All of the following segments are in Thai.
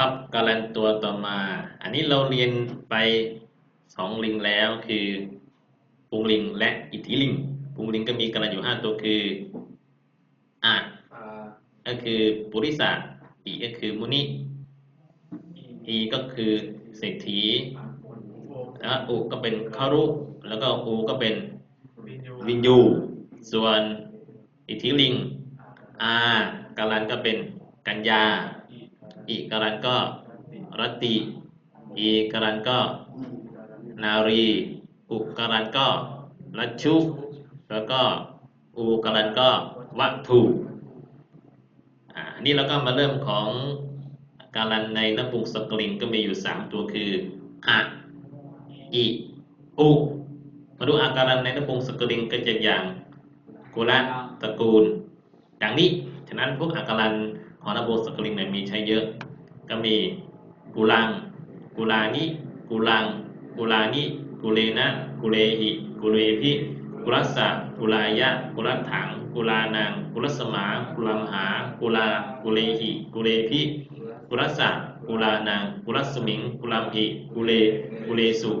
ครับการันตัวต่อมา อันนี้เราเรียนไปสองลิงแล้วคือปุงลิงและอิทธิลิงปุงลิงก็มีการันอยู่ห้าตัวคืออะอ่าก็คือปุริสะอีก็คือมุนิอีก็คือเศรษฐีโอแล้วอุก็เป็นคารุ แล้วก็อูก็เป็นวินยูวินยูส่วนอิทธิลิงอาการันก็เป็นกัญญา อีการันก็รติ อีการันก็ นารี อุการันก็รัชชุ แล้วก็อูการันก็วัตถุอ่าอันนี้เราก็มาเริ่มของการันในนปุงสกลิงก็มีอยู่สามตัวคืออะอิอุมาดูอาการันในนปุงสกลิงก็จะอย่างกุละตระกูล อย่างนี้ ฉะนั้นพวกอาการัน องนปุงสกลิงเนี่ยมีใช้เยอะ ก็มีกุลัง กุลานิ กุลัง กุลานิ กุเลนะ กุเลหิกุเลพิกุลัสสะกุลายะ กุลัตถัง กุลานังกุลัสมา กุลัมหา กุลา กุเลหิกุเลพิกุลัสสะกุลานังกุลัสมิง กุลัมหิกุเล กุเลสุ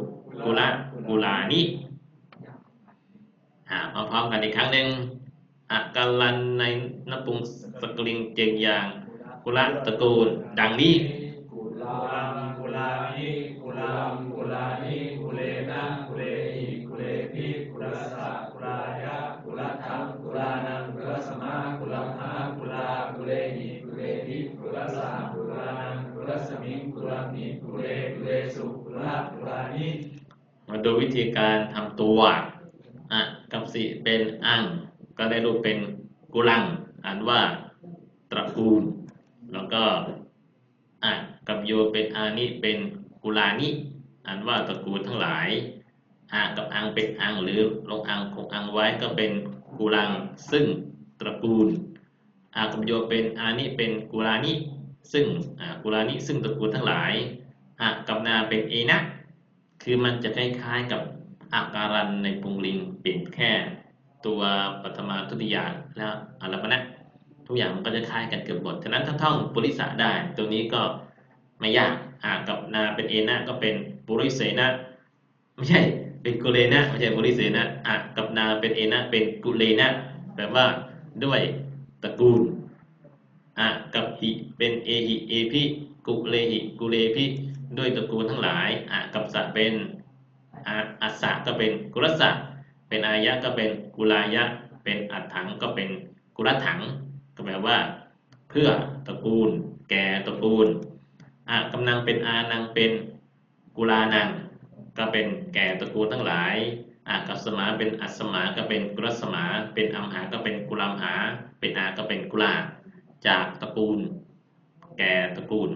กุละ กุลานิอ่ามาพร้อมกันอีกครั้งหนึ่ง อาการลันในนปุงสกลิงเจงยางกุละตระกูล ดังนี้กุลังกุลานิกุลังกุลานิกุเลนะกุเลหิกุเลพิกุลัสสะกุลายะกุลัทังกุลานังกุลัสมากุลัมหากุลากุเลหิกุเลพิกุลัสสะกุลานังกุลัสมิงกุลัมหิกุเลกุเลสุกุละกุลานิมาดูวิธีการทำตัวอะกับสิเป็นอัง ก็ได้รูปเป็นกุลังอ่านว่าตระกูล แล้วก็อะกับโยเป็นอานิเป็นกุลานิอ่านว่าตระกูลทั้งหลายอะกับอังเป็นอังหรือลงอังคงอังไว้ก็เป็นกุลัง ซึ่งตระกูลอะกับโยเป็นอานิเป็นกุลานิซึ่งกุลานิซึ่งตระกูลทั้งหลายอะกับนาเป็นเอนะคือมันจะคล้ายๆกับอาการันในปุงลิงเปลี่ยนแค่ ตัวปฐมาทุติยาแล้วอารัปนะทุกอย่างมันก็จะคล้ายกันเกือบหมดฉะนั้นถ้าท่องปุริสะได้ตัวนี้ก็ไม่ยากอ่ากับนาเป็นเอนะก็เป็นปุริเสนะไม่ใช่เป็นกุเลนะไม่ใช่ปุริเสนะอ่ากับนาเป็นเอนะเป็นกุเลนะแปลว่าด้วยตระกูลอ่ากับหิเป็นเอหิเอพิกุเลหิกุเลพิด้วยตระกูลทั้งหลายอะกับสะเป็นอะอัสสะก็เป็นกุลสะ เป็นอายะก็เป็นกุลายะ เป็นอัฏฐังก็เป็นกุลถัง ก็แปลว่า เพื่อตระกูล แก่ตระกูลอะกำลังเป็นอานังเป็นกุลานัง ก็เป็นแก่ตระกูลทั้งหลายอะกับสมาเป็นอัสมาก็เป็นกุลสมา เป็นอัมหาก็เป็นกุลามหา เป็นอาก็เป็นกุลา จากตระกูล แก่ตระกูล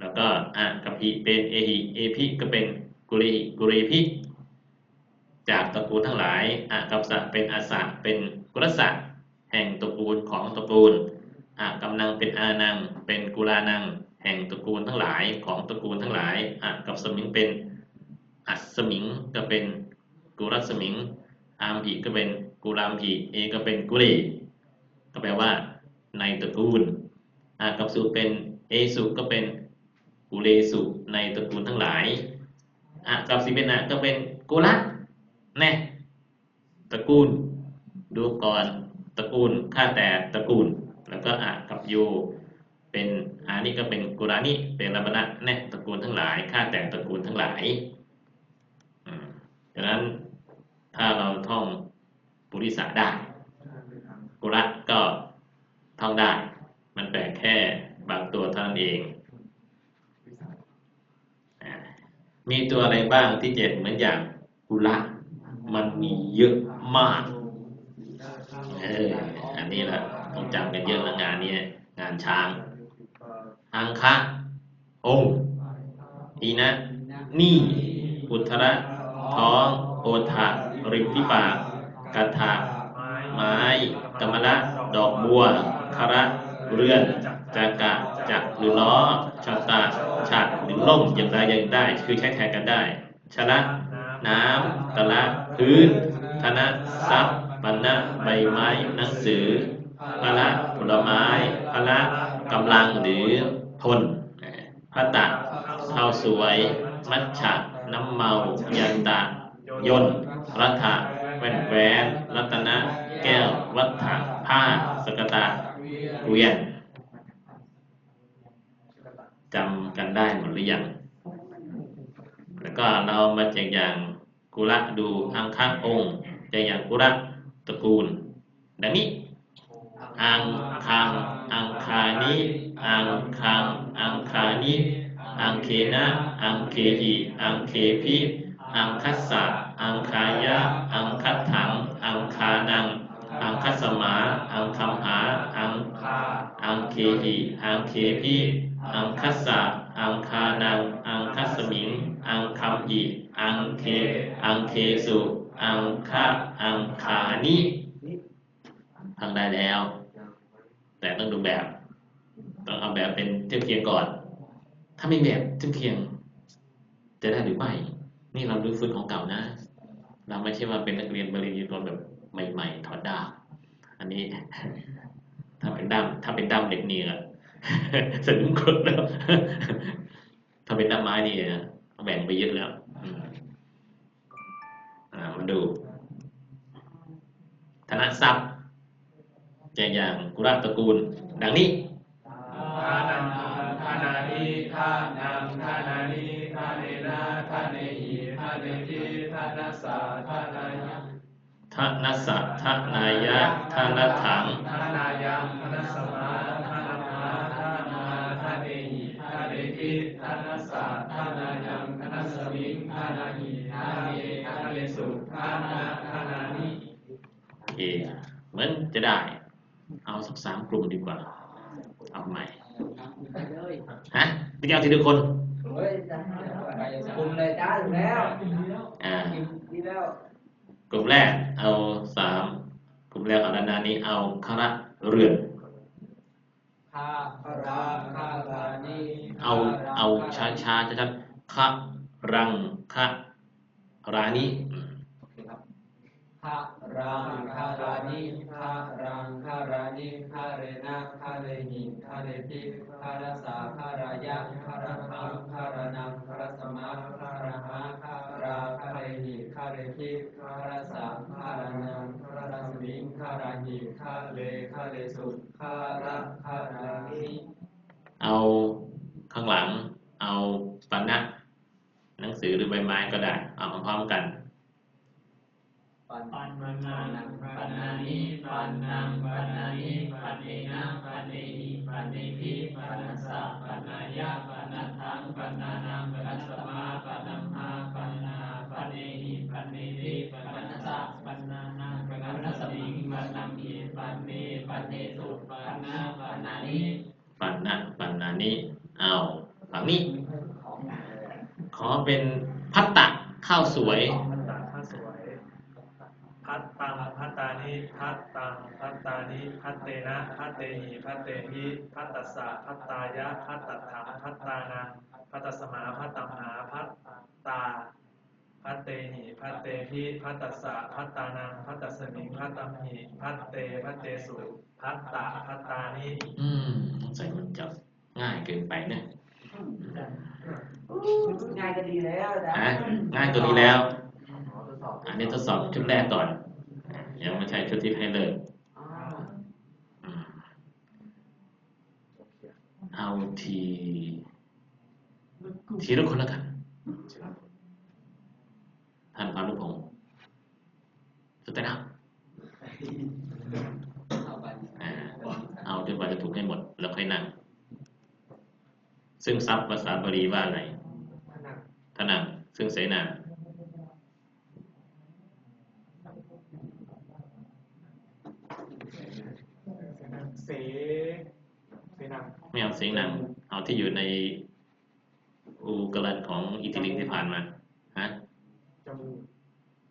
แล้วก็อะกับหิเป็นเอหิเอพิก็เป็นกุริหิกุริพิ จากตระกูลทั้งหลายอะกับสะเป็นอาสะเป็นกุลสะแห่งตระกูลของตระกูลอะกำลังเป็นอานัง เป็นกุลานัง แห่งตระกูลทั้งหลายของตระกูลทั้งหลายอะกับสมิงเป็นอัสมิงก็เป็นกุรัสมิง อามหิก็เป็นกุรามหิเอก็เป็นกุลีก็แปลว่า ในตระกูลอะกับสุเป็นเอสุก็เป็นกุเลสุในตระกูลทั้งหลายอะกับสิเป็นอะก็เป็นกุละ แน่ตระกูล ดูก่อนตระกูลข้าแต่ตระกูล แล้วก็อะกับโยเป็นอานี่ก็เป็นกุรานิเป็นระบนะแน่ตระกูลทั้งหลายข้าแต่ตระกูลทั้งหลายดังนั้นถ้าเราท่องปุริสะได้กุละก็ท่องได้ มันแปลกแค่บางตัวเท่านั้นเอง มีตัวอะไรบ้างที่เจ็ดเหมือนอย่างกุละ มันมีเยอะมากเอออันนี้แหละต้องจำกันเยอะละงานนี้งานช้างอังคะองอีนะ นี่ อุทธระ ท้อง โอทะริมพิปากกัทะไม้กำมละดอกบัวคาระเรือนจักระจักรหรือล้อชะตาฉัดหรือล่มอย่างไรอย่างได้ คือใช้แทนกันได้ชะละ น้ำตะละพื้น ธนะทรัพย์ปันนะใบไม้หนังสือพละผลไม้พละกำลังหรือทนพัตตะข้าวสวย มัชฉะน้ำเมา ยันตะ ยนรัฐะแว่นแหวนรัตนะ แก้ว วัฏฐะผ้า สกตะเกวียนจำกันได้หมดหรือยัง ก็เรามาแจกอย่างกุละดูอังคางองค์แจกอย่างกุละตระกูลดังนี้อังคังอังคานิอังคังอังคานิอังเคนะอังเคหิอังเคพิอังคัสสะอังคายะ อังคัตถัง อังคานัง อังคัสสมา อังคัมหา อังอังเคหิอังเคพิอังคัสสะอังคานัง อังคัสสมิง อังคัมหิอังเค อังเคสุ อังคะอังคานิทำได้แล้ว แต่ต้องดูแบบ ต้องเอาแบบเป็นเทียบเคียงก่อน ถ้าไม่แบบเทียบเคียง จะได้หรือไม่นี่เราดูฟื้นของเก่านะ เราไม่ใช่ว่าเป็นนักเรียนบริญญาโทแบบใหม่ๆถอดดาบอันนี้ ถ้าเป็นด้ามถ้าเป็นด้ามเหล็กนี่อะสนุกคนแล้วถ้าเป็นด้ามไม้นี่อะ แบ่งไปเยอะแล้วอ่ามาดูธนทรัพย์แจกอย่างกุราตระกูล ดังนี้ทานังทานานิทานังทานานิทาเนนะทาเนหิทาเนทิทานัสสะทานายะทนัสสะทนายะทนัถังทานายังทานัสมา จะได้ เอาสักสามกลุ่มดีกว่า เอาใหม่เลยฮะพี่แก้วทีละคนเฮ้ยคุมเลยจ้าถึงแล้วอ่าดีแล้วกลุ่มแรกเอาสามกลุ่มแรกเอาด้านหน้านี้เอาคาระเรือนคาราคารานีเอาเอาช้าช้าชัดชัดๆคะรังคะรานิ อืมคารังคารานีคารังคารานีคาเรนะคาเรหิคาเรติคาราสาคารายะคาราคังคารานังคารสมาคาราหาคาราคาเรหิคาเรติคาราสาคารานังคาราสมิงคาราหิคาเลคาเลสุคาระคารานีเอาข้างหลังเอาปันนะหนังสือหรือใบไม้ก็ได้ เอาพร้อมกัน ปันปันนานังปันนานิปันนังปันนานิปันเนนะปันเนหิปันเนทิปันนัสสะปันนายะปันนัทังปันนานังปันนัสสมาปันนัมหาปันนาปันเนหิปันเนทิปันนัสสะปันนานังปันนัสสมิงปันนัมหิปันเนปันเนสุปันนาปันนานิปันนะปันนานิเอาฝั่งนี้ขอเป็นพัตตะข้าวสวย พัตตาข้าสวย พัต ตังพัตตานิพัตตังพัตตานิพัตเตนะพัตเตหิพัตเตหิพัตตัสสะพัตตายะพัตตัดถังพัตตานังพัตตสมาพัตตัมหาพัตตาพัตเตหิพัตเตหิพัตตัสสะพัตตานังพัตตัสมิงพัตตัมหิพัตเตพัตเตสุพัตตาพัตตานิอืมสงสัยมันจะง่ายเกินไปเนี่ยง่ายก็ดีแล้วจ้ะฮะง่ายตัวนี้แล้วอันนี้ทดสอบชุดแรกก่อน ยังไม่ใช่ชุดที่ให้เลิกอ๋ออืมเอาทีทีละคนแล้วกันท่านพานุพงศ์สุดท้ายนะเอาไปอ่าเอาจนกว่าจะถูกให้หมด แล้วค่อยนั่ง ซึ่งซับภาษาบาลีว่าอะไรทนังซึ่งเสนา เสเสนังไม่เอาเสียงนังเอาที่อยู่ในอูกลันของอิติลิงที่ผ่านมาฮะจมูก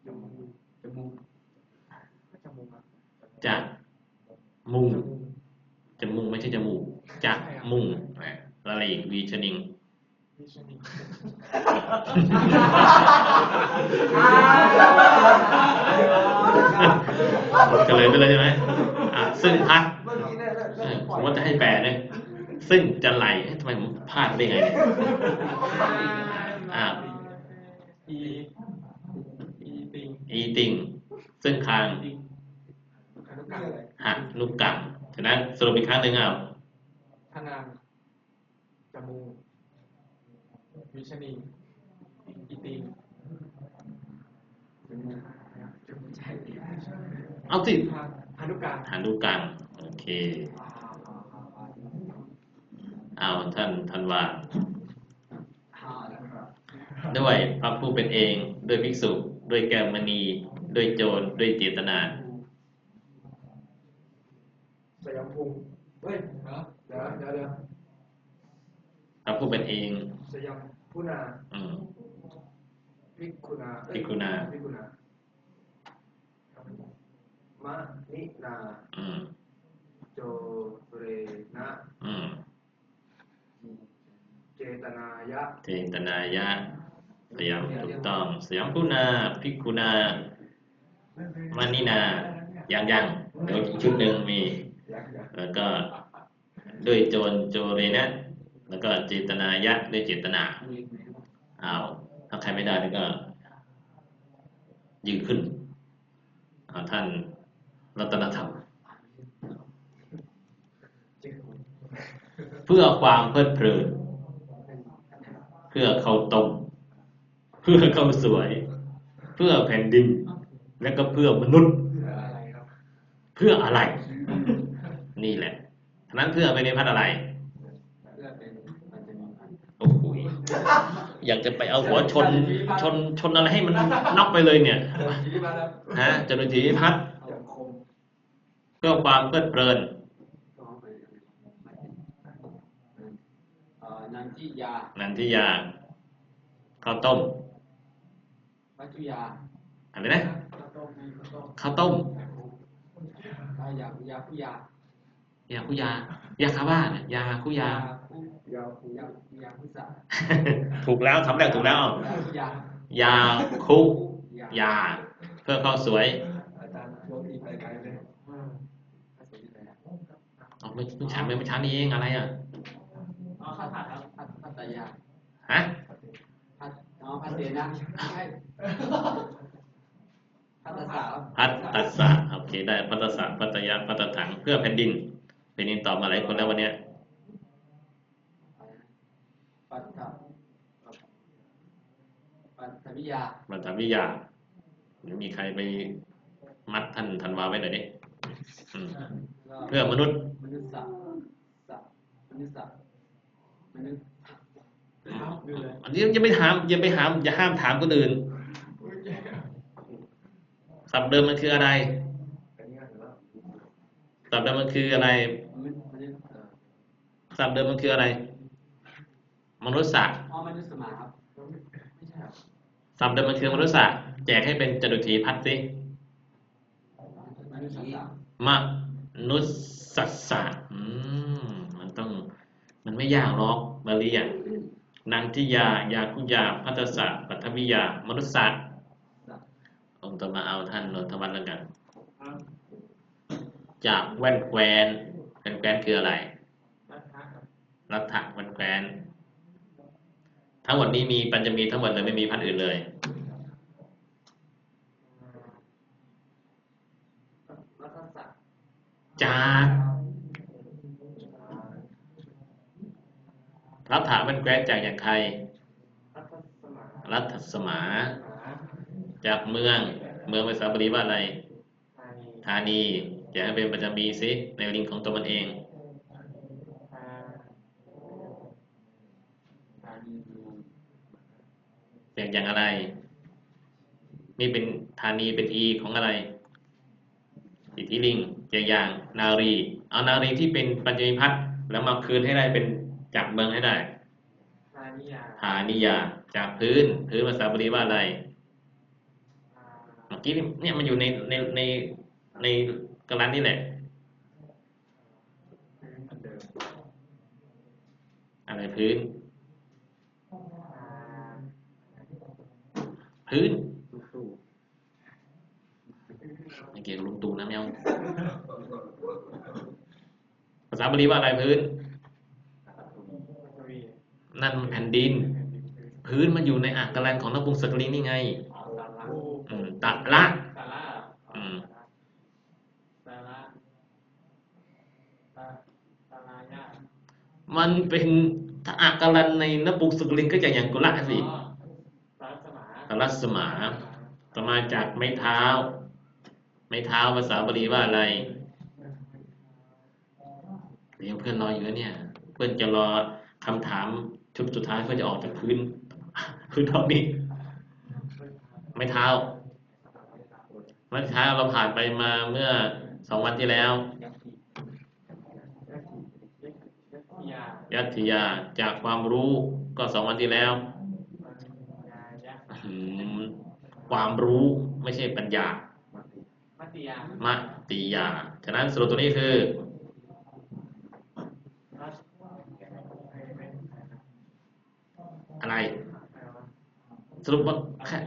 จมูกจมูกจมูกครับจะมุงจะมุงไม่ใช่จมูกจะมุงอะแล้วอะไรอีกวีชนิงวิชนิเฉลยไปเลยใช่ไหมอะซึ่งพัด ผมว่าจะให้แปลเนี่ยซึ่งจะไหลเอ๊ะทำไมผมพลาดได้ไงเนี่ยอ่าอีอีติงอีติงซึ่งคางติงอนุกรรมอะไรหักนุกกังฉะนั้นสรุปอีกครั้งหนึ่งเอาพนางจมูกวิชนีอีติงจะไม่ใช่เอาสิพานุการหันนุกังโอเค เอาท่านท่านว่าห้าแล้วครับด้วยพระผู้เป็นเองด้วยภิกษุด้วยแก้วมณีด้วยโจรด้วยเจตนาสยามภูมิเฮ้ยเนาะเดี๋ยวเดี๋ยวเดี๋ยวพระผู้เป็นเองสยามพุนาอืมพิกขุนาเอ้ยภิกขุนาพิกขุนามะนินาอืมโจเรนะอืม เจตนายะเจตนายะสยามถูกต้องสยามพุนาภิกขุนามานินายังยังเดี๋ยวอีกชุดหนึ่งมี แล้วก็ด้วยโจรโจเรนะ แล้วก็เจตนายะด้วยเจตนาเอาถ้าใครไม่ได้นี่ก็ยืนขึ้นเอาท่านรัตนธรรม เพื่อความเพลิดเพลิน เพื่อเข้าตรงเพื่อเข้าสวย เพื่อแผ่นดิน และก็เพื่อมนุษย์อะไรครับเพื่ออะไร นี่แหละฉะนั้นเพื่อเป็นนิพพานอะไรเพื่อเป็นมันจะมีพันโอ้โหยอยากจะไปเอาหัวชนชนชนอะไรให้มันน็อกไปเลยเนี่ยชี้มาแล้วฮะจตุถีพิพัฒน์อย่างคมเพื่อความเพลิดเพลิน ก็ไปเอ่อนัน ทิยา นันทิยา ข้าวต้มวัจจุยา อะไรนะ ข้าวต้มมีข้าวต้มข้าวต้มพายาคุยาคุยายาคุยายาคาว่าเนี่ยยาคุยาคุยาวยาคุยาคุสะถูกแล้วคำแรกถูกแล้วคุยายาคุยา เพื่อเข้าสวยอาจารย์ช่วงที่ไปไกลเลยพระสงฆ์ที่ไหนนะเอาไม่ไม่ช้าไม่ช้านี่เองอะไรอะ ตยาฮะพัทอ๋อพัทเตนะใช่พัทสาวพัตตัสสะโอเคได้พัตตัสสะพัตยาพัตตถังเพื่อแผ่นดินแผ่นดินตอบมาหลายคนแล้ววันเนี้ยปัตตะปัตตวิยามัตถวิยาหรือมีใครไปมัดท่านธันวาไว้หน่อยดิอืมก็เพื่อมนุษย์มนุษย์สัตว์สัตว์มนุษย์สัตว์มนุษย์ดูเลย อันนี้ย่าไปถามย่าไปถามอย่าห้ามถามคนอื่นศัพท์เดิมมันคืออะไรเป็นงานหรือว่าศัพท์เดิมมันคืออะไรมนุษย์มนุษย์เอ่อศัพท์เดิมมันคืออะไร มนุษย์ศาสตร์สับเดิมมันคือมนุษย์ศาสตร์แจกให้เป็นจตุถีพัฒน์สิมนุษย์สัตว์มนุษย์ศาสตร์มมันต้อง มันไม่ยากหรอกบาลีอะ นันทิยา ยาคุยา พัทธศาสตร์ปัทวิยา มนุษยศาสตร์องค์ต่อมาเอาท่านนนทวัฒน์แล้วกัน จากแว่นแควนแว่นแควนคืออะไร รัฐะแว่นแควนทั้งหมดนี้มีปัญจมีทั้งหมดเลยไม่มีพันธุ์อื่นเลยรัฐศาสตร์จาก รัฐะแว่นแควนจากอย่างใคร รัฐสมารัฐสมาหาจากเมือง เมืองภาษาบาลีว่าอะไร ธานีจะให้เป็นปัจจมีสิในลิงของตัวมันเองธาธานีดูอย่างอย่างอะไร นี่เป็นธานีเป็นอีของอะไรอิทธิลิงอย่างอย่างนารี เอานารีที่เป็นปัญจมีพัฒน์แล้วมาคืนให้ได้เป็น จากเมืองให้ได้ธานิยาฐานิยา จากพื้น พื้นภาษาบาลีว่าอะไรอ่าเมื่อกี้นี่เนี่ยมันอยู่ในในในในกรันนี่แหละอันเดิมอะไรพื้นอ่าพื้นลูกตู่ไม่เกี่ยวกับลุงตู่นะแมวภาษาบาลีว่าอะไรพื้นพ นั่นมันแผ่นดิน พื้นมันอยู่ในอักขระของนบุงสกลิงนี่ไงตาละละมันเป็นถ้าอักขระในนบุงสกลิงก็จะอย่างกุละสิตาสมาตะลัสมาต่อมาจากไม้เท้า ไม้เท้าภาษาบาลีว่าอะไรเลี้ยงเพื่อนรออยู่เนี่ย เพื่อนจะรอคำถาม ชุดสุดท้ายเพื่อจะออกจากพื้น พื้นห้องนี้ไม้เท้าไม้เท้าเราผ่านไปมาเมื่อสองวันที่แล้วยัตถิยาจากความรู้ก็สองวันที่แล้ว ความรู้ไม่ใช่ปัญญามติยามัตติยาฉะนั้นสรุปตัวนี้คือ อะไร ส รุปว่าแค่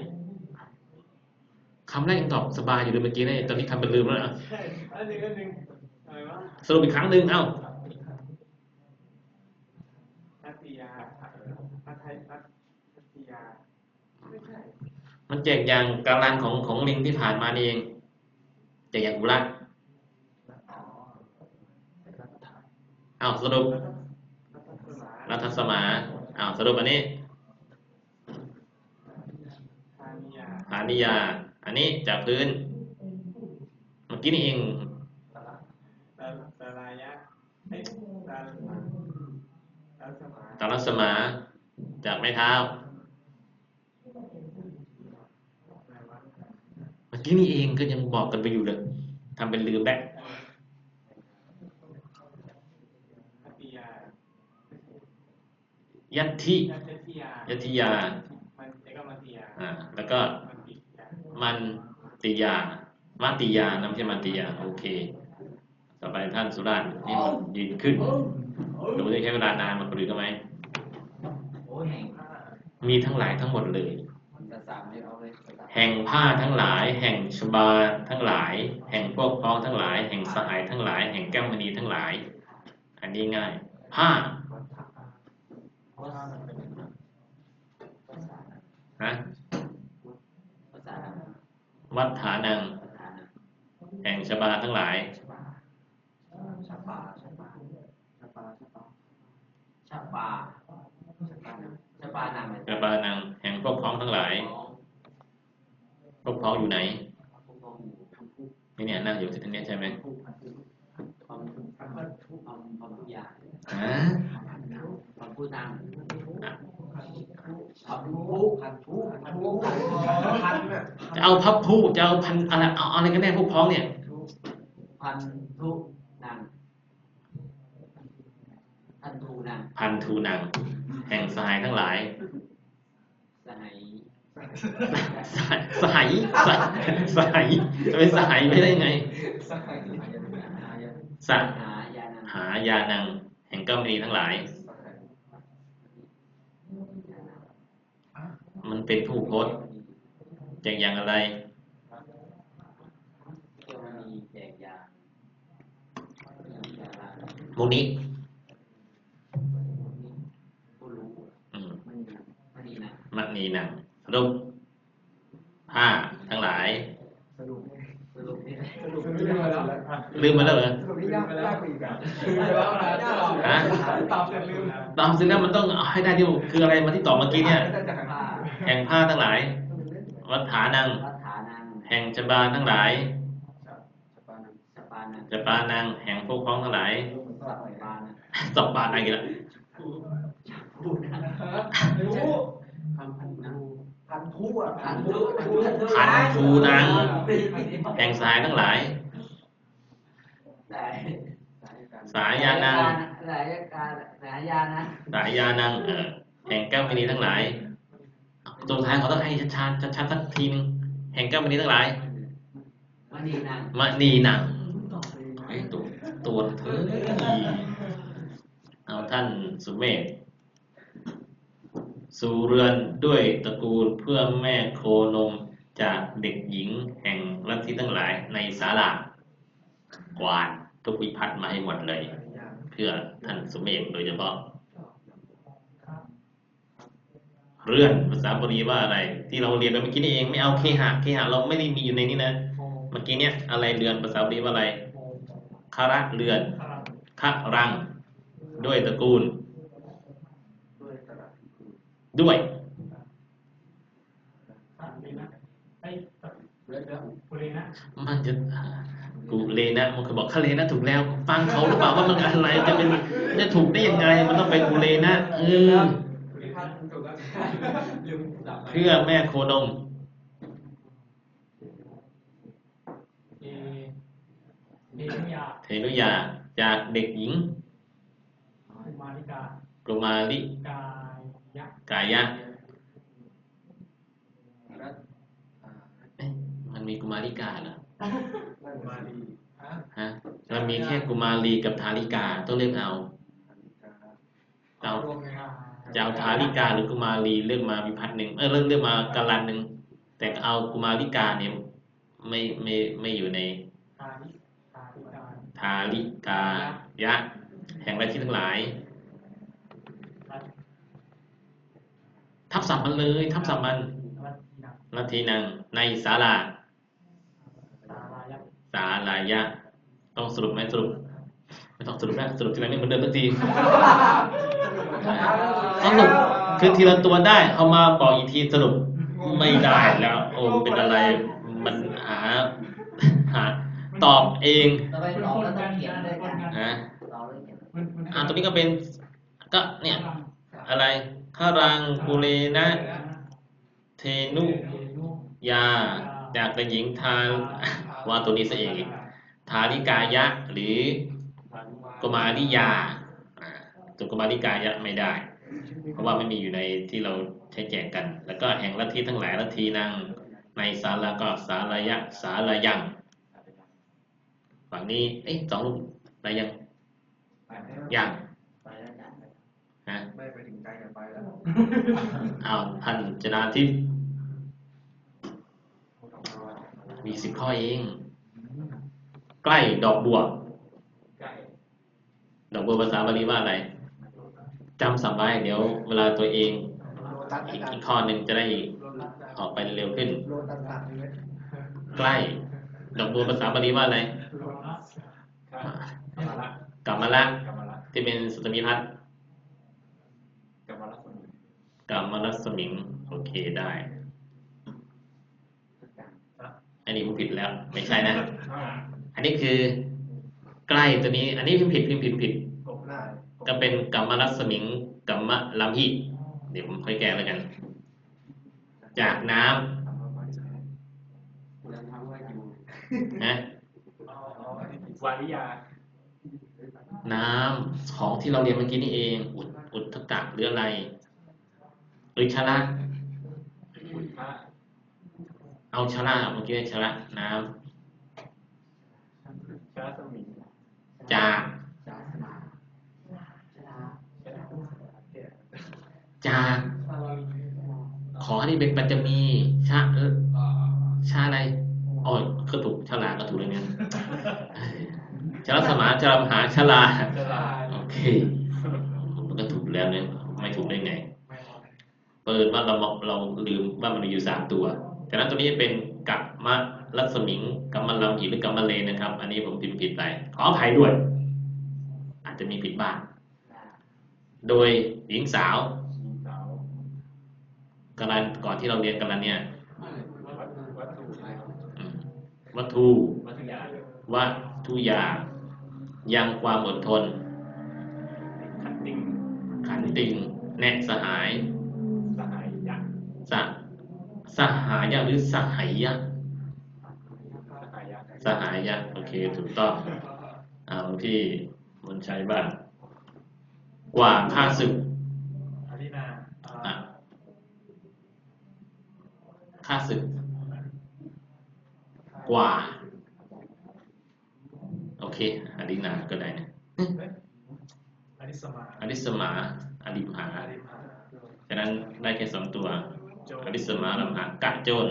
คำแรกยังตอบสบายอยู่เลยเมื่อกี้เนี่ยตอนนี้ทำเป็นลืมแล้วนะใช่อันหนึ่งอันหนึ่งอะสรุปอีกครั้งหนึ่งเอ้ามัตติยามัทยมัตติยาไม่ใช่มันแจกอย่างการันของของลิงที่ผ่านมานี่เองแจกอย่างกุละเอ้าสรุปรัฐสมารัฐสมาอ้าวสรุปอันนี้ ทา นิยาฐานิยา อันนี้จากพื้น เมื่อกี้นี่เองตาตาลายะเอ้ยตาลมาตาสมาตาลัสมา จากไม้เท้าอะไรวะเมื่อกี้นี่เองก็ยังบอกกันไปอยู่เลยทำเป็นลืมแบะมัตติยายัตถิยัตติยายัตถิยามันแล้วก็ มันติยามัติยาติยานะไม่ใช่มันติยาโอเค ต่อไปท่านสุราษฎร์นี่มันยืนขึ้นดูได้ใช้เวลานานมากหรือทำไห่งผ้ามีทั้งหลายทั้งหมดเลย แห่งผ้าทั้งหลาย แห่งชบาทั้งหลาย แห่งพวกพ้องทั้งหลาย แห่งสหายทั้งหลาย แห่งแก้วมณีทั้งหลาย อันนี้ง่าย ผ้า ฮะ ภาษา วัฏฐานัง แห่งชบาทั้งหลายชาปาชาปาชาปาชาปาชาปาชาปานามชบานัง แห่งพวกพ้องทั้งหลาย พวกพ้องอยู่ไหนนี่เนี่ยนั่งอยู่ที่ตรงนี้ใช่ไหมความความความทุกอย่างฮะความพูดตามอะความรู้พันธุพันธุ จะเอาพับผู้จะเอาพันอะไรเอาอะไรกันแน่พวกพ้องเนี่ยพันธุนังพันธุนังพันทูนัง แห่งสหายทั้งหลายสหายสหายสหายสหายสหายจะเป็นสหายไม่ได้ไงสหายสหหายานังหายานัง แห่งก้ามณีทั้งหลาย มันเป็นผู้โพสต์แจกอย่างอะไรเกี่ยวมีแจกยามุนิผู้รู้อืมมันมันดีนะมณีนังรูปผ้าทั้งหลายสรุปสรุปนี่สรุปไม่ได้แล้วลืมมาแล้วเหรอสรุปนี่ยากยากกว่าอีกอะฮะตอบเสร็จลืมตอบสิแล้วมันต้องเอาให้ได้ที่คืออะไรมาที่ตอบเมื่อกี้เนี่ยผ้า แห่งผ้าทั้งหลาย วัฏฐานัง วัฏฐานังแห่งชบาทั้งหลายสปานังสปานังชบานัง แห่งพวกพ้องทั้งหลายสัปปานังสอบบาทอะไรกันละพูดนะรู้คำพันนังพันธุอะพันธุพันทูนัง แห่งสหายทั้งหลาย สายสายยานังสายการสายยานะสายยานังเออแห่งแก้วมณีทั้งหลาย ตัวท้ายเขาต้องให้ชัดๆชัดๆสักทีนึงแห่งแก้วมณีทั้งหลายมันดีนังมณีนังไอ้ยตัวตัวเธอเอาท่านสุเมธสู่เรือนด้วยตระกูลเพื่อแม่โคนมจากเด็กหญิงแห่งลัทธิทั้งหลายในศาลากวานทุกวิพัฒน์มาให้หมดเลย เพื่อท่านสุเมธโดยเฉพาะ เรือนภาษาบาลีว่าอะไร ที่เราเรียนไปเมื่อกี้นี่เองไม่เอาเคหะเคหะเราไม่ได้มีอยู่ในนี้นะโมเมื่อกี้เนี่ยอะไรเรือนภาษาบาลีว่าอะไรโมคาระเรือนพลังคะรัง ด้วยตระกูล ด้วยตระกูลด้วยพลังนะไอ้เรือเรือปุเรนะมันจะกูเลนะมันเคยบอกคาเลนะถูกแล้ว ฟังเขาหรือเปล่าว่ามันอะไรจะเป็นจะถูกได้ยังไง มันต้องไปกูเลนะเออ คุณพันถูกแล้วลืมดับไป เพื่อแม่โคนมเอเอนุยาเทนุยาจากเด็กหญิงอุมาลิกากุมาริกายะกายะรัฐอ่าเอ๊ะมันมีกุมาริกาเหรอมาดีฮะฮะมันมีแค่กุมารีกับทาริกาต้องเลือกเอาอันนี้ก็เอา จะเอาทาริกาหรือกุมารีเลือกมาวิพัฒน์หนึ่งเออเลือกเลือกมากาลันหนึ่งแต่เอากุมาริกาเนี่ยไม่ไม่ไม่อยู่ในทาริกายะ แห่งไรที่ทั้งหลายทับศัพท์มันเลย ทับศัพท์มันลัทธินังนาทีนังในศาลาสาลายะศาลายะ ต้องสรุปไหมสรุป ไม่ต้องสรุปนะสรุปทีไรไม่เหมือนเดิมสักที สรุปคือทีละตัวได้ เอามาบอกอีกทีสรุปไม่ได้แล้ว โอ้เป็นอะไรมันหาหาตอบเองต่อไปต่อแล้วต้องเขียนด้วยกันนะต่อแล้วเขียนมันมันอ่าตัวนี้ก็เป็นก็เนี่ย อะไรข้ารังกุเลนะเทนุเอนุยาจากเด็กหญิงทานว่าตัวนี้ซะเองอีกทาริกายะ หรือกุมาริยา อ่าตัวกุมาริกายะไม่ได้ เพราะว่าไม่มีอยู่ในที่เราใช้แจกกัน แล้วก็แห่งลัทธิทั้งหลายลัทธินางในสาระก็สาระยะสาระยังฝั่งนี้เอ๊ะสองรูปอะไรยังยังไปแล้วจ้ะฮะไม่ไปถึงใจกันไปแล้วเอาท่านจนาทิพย์มีสิบข้อเอง ใกล้ดอกบัวใกล้ดอกบัวภาษาบาลีว่าอะไร จำสับไว้เดี๋ยวเวลาตัวเองโลตัสอีกอีกข้อหนึ่งจะได้โลตัสออกไปเร็วขึ้นโลตัสตัดเลยใกล้ดอกบัวภาษาบาลีว่าอะไรโลนัสกรรมละกัมมะละกรรมละที่เป็นสุตมีพัฒน์กรรมละคนกัมมะละสมิง โอเคได้ อันนี้ผมผิดแล้ว ไม่ใช่นะ อันนี้คือ ใกล้ตัวนี้ อันนี้พิมพ์ผิดพิมพ์ผิดผิด ก็เป็นกัมมะละสมิงกัมมะลัมหิเดี๋ยวผมค่อยแก้แล้วกัน จากน้ำนะวาริยา น้ำของที่เราเรียนเมื่อกี้นี่เอง อุดอุดทกะหรืออะไรหรือชะละอุทธะเอาชะละเมื่อกี้ชะละน้ชาสมิงำจาก ศาสนาชนะ จากซาลาลีขอที่เป็นปัจจมีชะเออชาอะไรอ๋อก็ถูกชะลาก็ถูกเลยเนี่ยชะละสมาชะลามหาชะลาชลาโอเคมันก็ถูกแล้วเนี่ยไม่ถูกได้ไงเปิดว่าเราบอกเราลืมว่ามันมีอยู่สามตัวฉะนั้นตัวนี้เป็นกัมมะลัสมิงกัมมะลัมหิหรือกัมมะเลนะครับ อันนี้ผมพิมพ์ผิดไปขออภัยด้วย อาจจะมีผิดบ้างโดยหญิงสาวชีสาว กำลันก่อนที่เราเรียนกันแล้วเนี่ยวัตถุวัตถุอืมวัตถุวัตถุยาวัตถุยายังความอดทน ขันติงขันติงแนะสหาย สหายยะสะสหายะหรือสหายะสหายะสหายะโอเคถูกต้องเอาที่มนชัยบ้างกว่าค่าศึก อารินา อะค่าศึก กว่า โอเคอดินาก็ได้นะอาริสมาอดิสมาอดิภาอาริพาฉะนั้นได้แค่สองตัวโจอดิสมาลำหากะโจน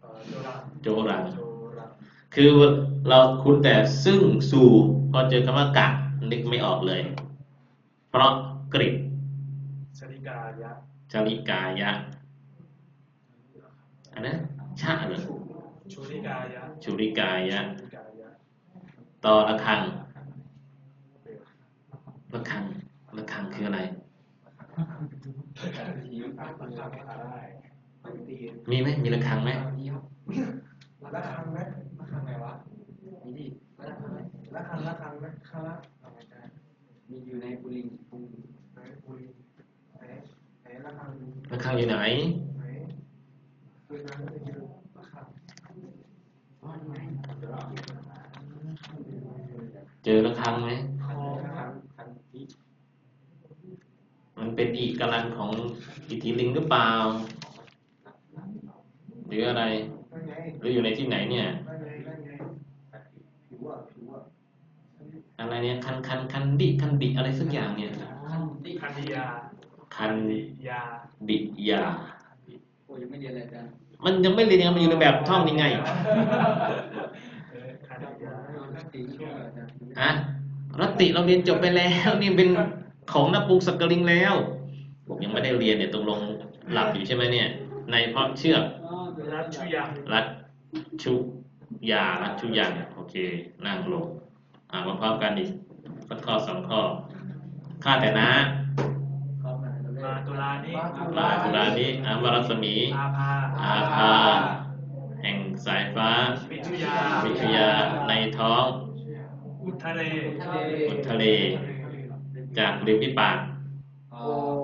เอ่อโจราโจรันโจราคือเราคุ้นแต่ซึ่งสู่พอเจอคำว่ากะนึกไม่ออกเลย เพราะกริดชริกายะ ชลิกายะอันนั้นชะเหรอชุริกายะชุริกายะชุริกายะต่อระฆังระฆังระฆังคืออะไร มีไหมมีระฆังไหมละครังไหมละครังไหนวะมีดิละครังไหมละครังละครังไหมคาระมีอยู่ในปุริงปุริไหนปุริไหนไหนละค รังระฆังอยู่ไหนเจอละครังไหนเจอระฆังไหมมันเป็นอีกกำลังของอิทธิลิงหรือเปล่า หรืออะไร หรืออยู่ในที่ไหนเนี่ย อะผิวอะอะไรเนี่ยคันคันคันดิคันดิอะไรสักอย่างเนี่ยคันดิคันดิยา คันยาดิยาโอ้ยังไม่เรียนอะไรกันมันยังไม่เรียนยังมันอยู่ในแบบท่องยังไงเออคันดิยาตีช่วยอาจารย์ฮะรัตติเราเรียนจบไปแล้วนี่เป็นของนักปรุงสักกลิงแล้วผมยังไม่ได้เรียนเนี่ยตรงลงหลับอยู่ใช่ไหมเนี่ย ในเพราะเชือกรัชชุยังรัดชุยารัดชุยังโอเคนั่งลงอ่านมาพร้อมกันอีกสักข้อสองข้อข้าแต่นะ มาตุลานิลาตุลานิอามรัศมี อาภาอาภา แห่งสายฟ้า วิชุยาวิทยาในท้อง อุทะเลอุทะเล จากริมพิปากโอ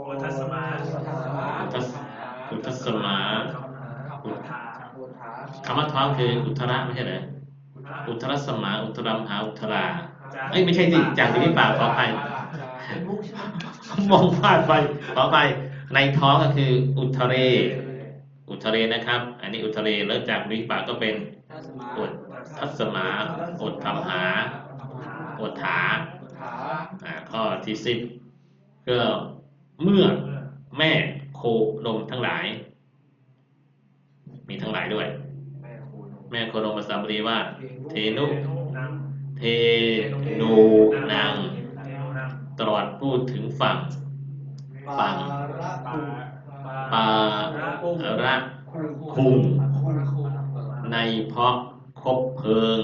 โอทัสมาอุทสอุทสมาอุทาโอถาคำว่าท้องคืออุทระไม่ใช่เหรออุทรสมา อุทรัมหาอุทราเอ้ยไม่ใช่สิจากริมพิปากขออภัยเป็น มองพลาดไปขอไปในท้องก็คืออุทเลอุทเลนะครับ อันนี้อุทเลแล้วจากริปากก็เป็นอดทัศมาอดธรรมหาอดถาอ่าข้อที่สิบก็เมื่อแม่โคนมทั้งหลาย มีทั้งหลายด้วย แม่คูณแม่โคนมภาษาบาลีว่า เทนุ เทนูนาง เทนุนัง ตรอด พูดถึงฝั่งฟังระปาคูปาระคุงในเพาะคบเพลิง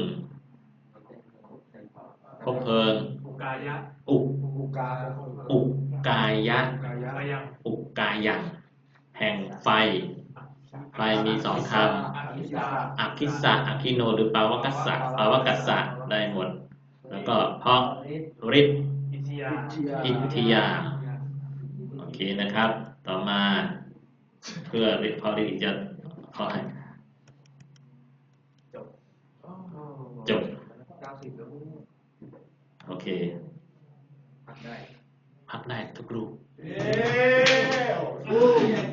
คบเพลิงอุกายะอุอุกาอุกายะกายะกายังอุกายังแห่งไฟ ไฟมีสองคอภิสาำอคิสะอคิโนหรือปาวกัสสะปาวกัสสะได้หมด แล้วก็เพราะฤทธิ์ อิทยาอิทธิยา โอเคนะครับ ต่อมาเพื่อฤทธิ์พอฤทธิ์จะขอให้จบเก้าสิบแล้วโอเค พักได้ พักได้ทุกรูปเย้